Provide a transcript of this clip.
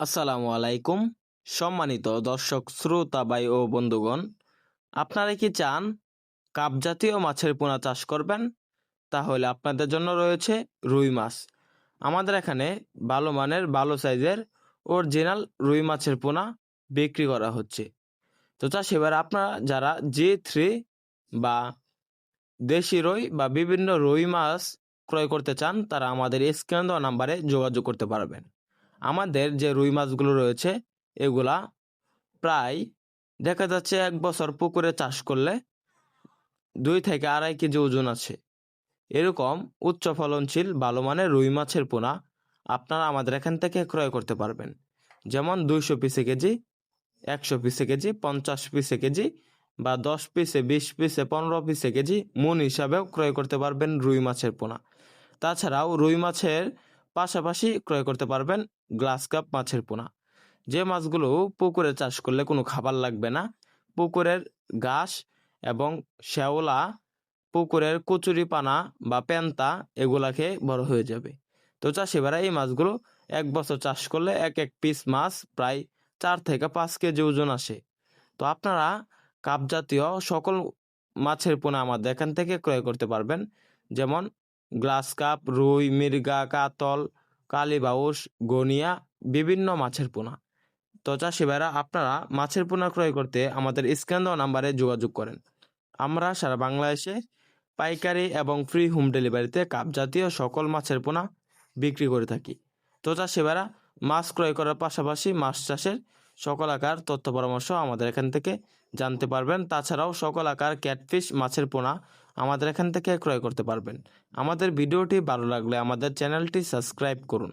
আসসালামু আলাইকুম, সম্মানিত দর্শক, শ্রোতা ভাই ও বন্ধুগণ। আপনারা কি চান কাপ জাতীয় মাছের পোনা চাষ করবেন? তাহলে আপনাদের জন্য রয়েছে রুই মাছ। আমাদের এখানে ভালো মানের, ভালো সাইজের অরিজিনাল রুই মাছের পোনা বিক্রি করা হচ্ছে। তো চাষ এবার আপনারা যারা জে থ্রি বা দেশি রুই বা বিভিন্ন রুই মাছ ক্রয় করতে চান, তারা আমাদের স্ক্যান দেওয়া নাম্বারে যোগাযোগ করতে পারবেন। আমাদের যে রুই মাছগুলো রয়েছে, এগুলা প্রায় দেখা যাচ্ছে এক বছর পুকুরে চাষ করলে দুই থেকে আড়াই কেজি ওজন আছে। এরকম উচ্চ ফলনশীল ভালো মানের রুই মাছের পোনা আপনারা আমাদের এখান থেকে ক্রয় করতে পারবেন। যেমন দুইশো পিসে কেজি, একশো পিসে কেজি, পঞ্চাশ পিসে কেজি বা দশ পিসে, বিশ পিসে, পনেরো পিসে কেজি মন হিসাবেও ক্রয় করতে পারবেন রুই মাছের পোনা। তাছাড়াও রুই মাছের পাশাপাশি ক্রয় করতে পারবেন গ্লাস কাপ মাছের পোনা। যে মাছগুলো পুকুরে চাষ করলে কোনো খাবার লাগবে না, পুকুরের ঘাস এবং শ্যাওলা, পুকুরের কচুরি পানা বা এগুলা খেয়ে বড় হয়ে যাবে। তো চাষিবারা এই মাছগুলো এক বছর চাষ করলে এক এক পিস মাছ প্রায় চার থেকে পাঁচ কেজি ওজন আসে। তো আপনারা কাপ জাতীয় সকল মাছের পোনা আমাদের এখান থেকে ক্রয় করতে পারবেন। যেমন গ্লাস কাপ, রুই মির্গা কাতল কালীবাউস গনিয়া, বিভিন্ন মাছের পোনা। তো চাষি ভাইরা, আপনারা মাছের পোনা ক্রয় করতে আমাদের স্ক্যান দেওয়া নাম্বারে যোগাযোগ করেন। আমরা সারা বাংলাদেশে পাইকারি এবং ফ্রি হোম ডেলিভারিতে কাপ জাতীয় সকল মাছের পোনা বিক্রি করে থাকি। তো চাষি ভাইরা, মাছ ক্রয় করার পাশাপাশি মাছ চাষের সকল আকার, তথ্য পরামর্শ আমাদের এখান থেকে জানতে পারবেন। তাছাড়াও সকল আকার ক্যাটফিশ মাছের পোনা আমাদের এখান থেকে ক্রয় করতে পারবেন। আমাদের ভিডিওটি ভালো লাগলে আমাদের চ্যানেলটি সাবস্ক্রাইব করুন।